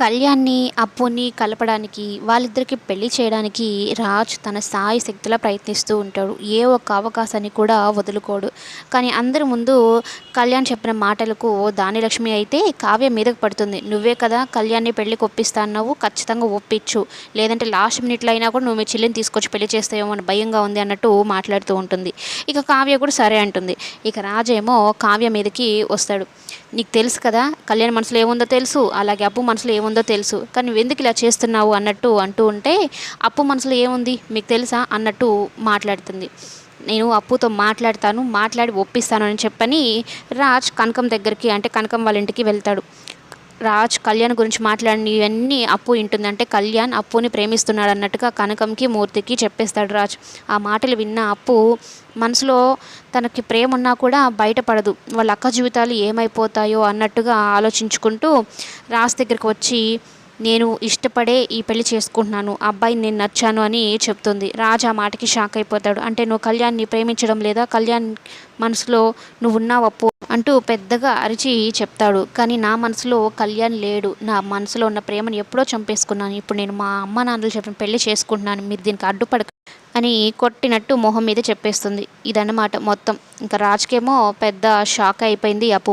కళ్యాణ్ని అప్పుని కలపడానికి వాళ్ళిద్దరికి పెళ్ళి చేయడానికి రాజ్ తన సాయి శక్తిలా ప్రయత్నిస్తూ ఉంటాడు. ఏ ఒక్క అవకాశాన్ని కూడా వదులుకోడు. కానీ అందరి ముందు కళ్యాణ్ చెప్పిన మాటలకు దానిలక్ష్మి అయితే కావ్య మీదకు పడుతుంది. నువ్వే కదా కళ్యాణ్ని పెళ్ళికి ఒప్పిస్తా అన్నావు ఖచ్చితంగా ఒప్పించు. లేదంటే లాస్ట్ మినిట్లో అయినా కూడా నువ్వు మీ చెల్లిని తీసుకొచ్చి పెళ్ళి చేస్తావేమో అని భయంగా ఉంది అన్నట్టు మాట్లాడుతూ ఉంటుంది. ఇక కావ్య కూడా సరే అంటుంది. ఇక రాజేమో కావ్య మీదకి వస్తాడు. నీకు తెలుసు కదా కళ్యాణ్ మనసులో ఏముందో తెలుసు. అలాగే అప్పు మనసులో ఏముందో ఉందో తెలుసు. కానీ ఎందుకు ఇలా చేస్తున్నావు అన్నట్టు అంటూ ఉంటే అప్పు మనసులో ఏముంది? మీకు తెలుసా? అన్నట్టు మాట్లాడుతుంది. నేను అప్పుతో మాట్లాడతాను మాట్లాడి ఒప్పిస్తాను అని చెప్పని రాజ్ కనకం దగ్గరికి అంటే కనకం వాళ్ళ ఇంటికి వెళ్తాడు. రాజ్ కళ్యాణ్ గురించి మాట్లాడిన ఇవన్నీ అప్పు ఇంటుందంటే కళ్యాణ్ అప్పుని ప్రేమిస్తున్నాడు అన్నట్టుగా కనకంకి మూర్తికి చెప్పేస్తాడు రాజ్. ఆ మాటలు విన్న అప్పు మనసులో తనకి ప్రేమ ఉన్నా కూడా బయటపడదు. వాళ్ళ అక్క జీవితాలు ఏమైపోతాయో అన్నట్టుగా ఆలోచించుకుంటూ రాజ్ దగ్గరికి వచ్చి నేను ఇష్టపడే ఈ పెళ్ళి చేసుకుంటున్నాను. ఆ అబ్బాయిని నేను నచ్చాను అని చెప్తుంది. రాజు ఆ మాటకి షాక్ అయిపోతాడు. అంటే నువ్వు కళ్యాణ్ని ప్రేమించడం లేదా? కళ్యాణ్ మనసులో నువ్వు ఉన్నావు అప్పు అంటూ పెద్దగా అరిచి చెప్తాడు. కానీ నా మనసులో కళ్యాణ్ లేడు. నా మనసులో ఉన్న ప్రేమను ఎప్పుడో చంపేసుకున్నాను. ఇప్పుడు నేను మా అమ్మ నాన్నలు చెప్పిన పెళ్ళి చేసుకుంటున్నాను. మీరు దీనికి అడ్డుపడక అని కొట్టినట్టు మొహం మీద చెప్పేస్తుంది. ఇదన్నమాట మొత్తం. ఇంకా రాజ్కేమో పెద్ద షాక్ అయిపోయింది అప్పు.